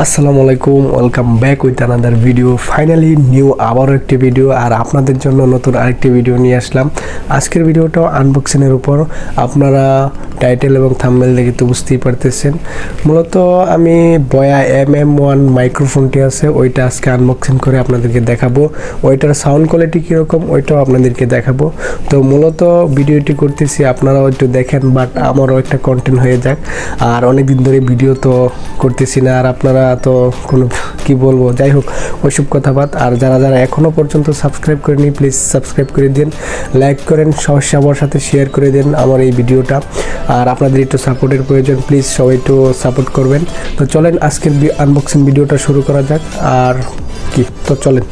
আসসালামু আলাইকুম welcome back with another video finally new আবারও একটি ভিডিও আর আপনাদের জন্য নতুন আরেকটি ভিডিও নিয়ে আসলাম। আজকের ভিডিওটাও আনবক্সিংয়ের উপর। আপনারা টাইটেল এবং থাম্বেল দেখে তো বুঝতেই পারতেছেন। মূলত আমি বয়া এম এম ওয়ান মাইক্রোফোনটি আছে, ওইটা আজকে আনবক্সিং করে আপনাদেরকে দেখাবো। ওইটার সাউন্ড কোয়ালিটি কীরকম, ওইটাও আপনাদেরকে দেখাবো। তো মূলত ভিডিওটি করতেছি, আপনারাও একটু দেখেন বাট আমারও একটা কন্টেন্ট হয়ে যাক। আর অনেক দিন ধরে ভিডিও তো করতেছি না, আর আপনারা তো কোনো কি বলব, যাই হোক, ওইসব কথা বাদ। আর যারা যারা এখনও পর্যন্ত সাবস্ক্রাইব করেনি প্লিজ সাবস্ক্রাইব করে দিন লাইক করেন সবার আমার সাথে শেয়ার করে দিন আমার এই ভিডিওটা। আর আপনাদের একটু সাপোর্টের প্রয়োজন প্লিজ সবাই একটু সাপোর্ট করবেন। তো চলেন, আজকের আনবক্সিং ভিডিওটা শুরু করা যাক। আর কি, তো চলেন।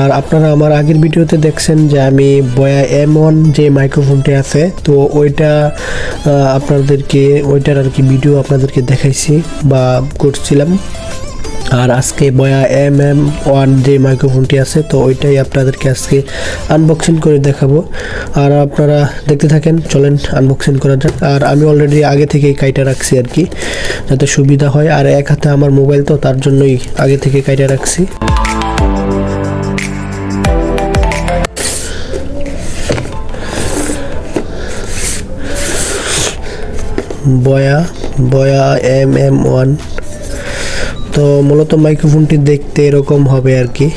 আর আপনারা আমার আগের ভিডিওতে দেখছেন যে আমি বয়া এম ওয়ান যে মাইক্রোফোনটি আছে, তো ওইটা আপনাদেরকে, ওইটার আর কি ভিডিও আপনাদেরকে দেখাইছি বা করছিলাম। আর আজকে বয়া এম এম ওয়ান যে মাইক্রোফোনটি আছে, তো ওইটাই আপনাদেরকে আজকে আনবক্সিং করে দেখাবো। আর আপনারা দেখতে থাকেন, চলেন আনবক্সিং করা যাক। আর আমি অলরেডি আগে থেকেই কাইটা রাখছি আর কি, যাতে সুবিধা হয়। আর এক হাতে আমার মোবাইল তো, তার জন্যই আগে থেকে কাইটা রাখছি। বয়া বয়া এম এম ওয়ান তো মূলত মাইক্রোফোনটি দেখতে এরকম হবে আর কি।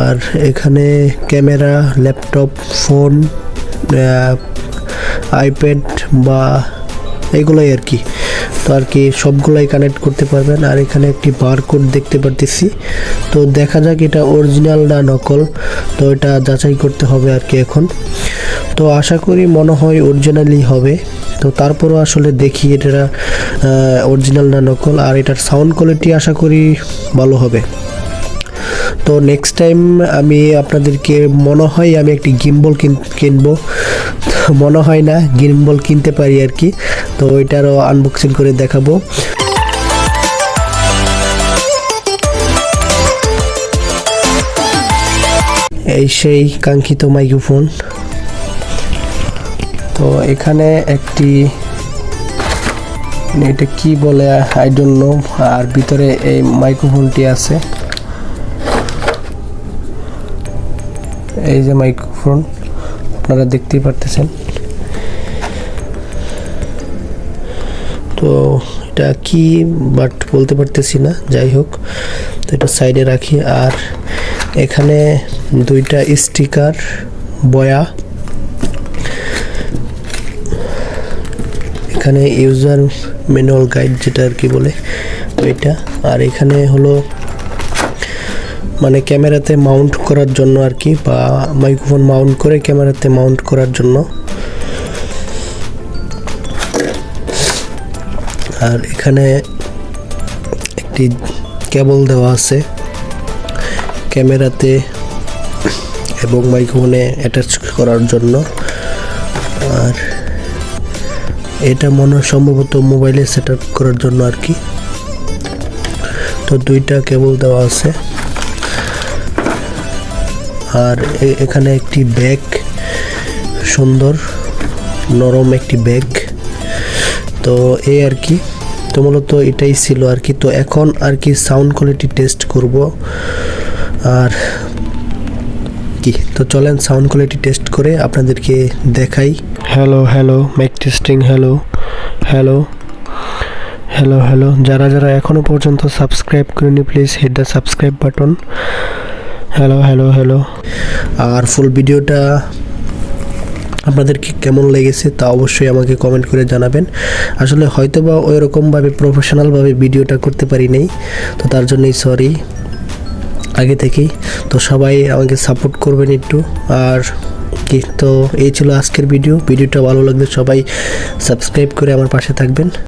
আর এখানে ক্যামেরা, ল্যাপটপ, ফোন আইপ্যাড বা এগুলোই আর কি। তো আর কি সবগুলাই কানেক্ট করতে পারবেন। আর এখানে একটি বারকোড দেখতে পারতেছি। তো দেখা যাক এটা অরিজিনাল না নকল। তো এটা যাচাই করতে হবে আর কি এখন। তো আশা করি মনে হয় অরিজিনালই হবে। তো তারপরও আসলে দেখি এটা অরিজিনাল না নকল। আর এটার সাউন্ড কোয়ালিটি আশা করি ভালো হবে। তো নেক্সট টাইম আমি আপনাদেরকে, মনে হয় আমি একটি গিম্বল কিনবো। মনে হয় না গিম্বল কিনতে পারি আর কি। তো ওইটারও আনবক্সিং করে দেখাবো। এই সেই কাঙ্ক্ষিত মাইক্রোফোন তো এখানে একটি এটা কি বলে আই ডোন্ট নো আর ভিতরে এই মাইক্রোফোনটি আছে। এই যে মাইক্রোফোন আপনারা দেখতেই পারতেছেন। তো এটা কি বাট বলতে পারতেছি না, যাই হোক। তো এটা সাইডে রাখি, আর এখানে দুইটা স্টিকার বয়া এখানে ইউজার ম্যানুয়াল গাইড যেটা আর কি বলে, ওইটা। আর এখানে হলো মানে ক্যামেরাতে মাউন্ট করার জন্য আর কি, বা মাইক্রোফোন মাউন্ট করে ক্যামেরাতে মাউন্ট করার জন্য। আর এখানে একটি কেবল দেওয়া আছে। ক্যামেরাতে এবং মাইক্রোফোনে অ্যাটাচ করার জন্য। আর এটা মনে হয় সম্ভবত মোবাইলে সেট করার জন্য আর কি। তো দুইটা কেবল দেওয়া আছে। আর এ- এখানে একটি ব্যাগ, সুন্দর, নরম একটি ব্যাগ। তো এই আর কি, তো মূলত এটাই ছিল আর কি। তো এখন আর কি সাউন্ড কোয়ালিটি টেস্ট করব। আর কি, তো চলেন সাউন্ড কোয়ালিটি টেস্ট করে আপনাদেরকে দেখাই। Hello hello mic testing hello hello hello hello যারা যারা এখনও পর্যন্ত সাবস্ক্রাইব করেনি please hit the subscribe button hello hello hello R full ভিডিওটা আপনাদেরকে কেমন লেগেছে তা অবশ্যই আমাকে কমেন্ট করে জানাবেন। আসলে হয়তো বা ওই রকমভাবে প্রফেশনালভাবে ভিডিওটা করতে পারি নাই, তো তার জন্যই সরি আগে থেকেই। তো সবাই আমাকে সাপোর্ট করবেন একটু। আর কি, তো এই ছিল আজকের ভিডিও ভিডিওটা ভালো লাগলে সবাই সাবস্ক্রাইব করে আমার পাশে থাকবেন।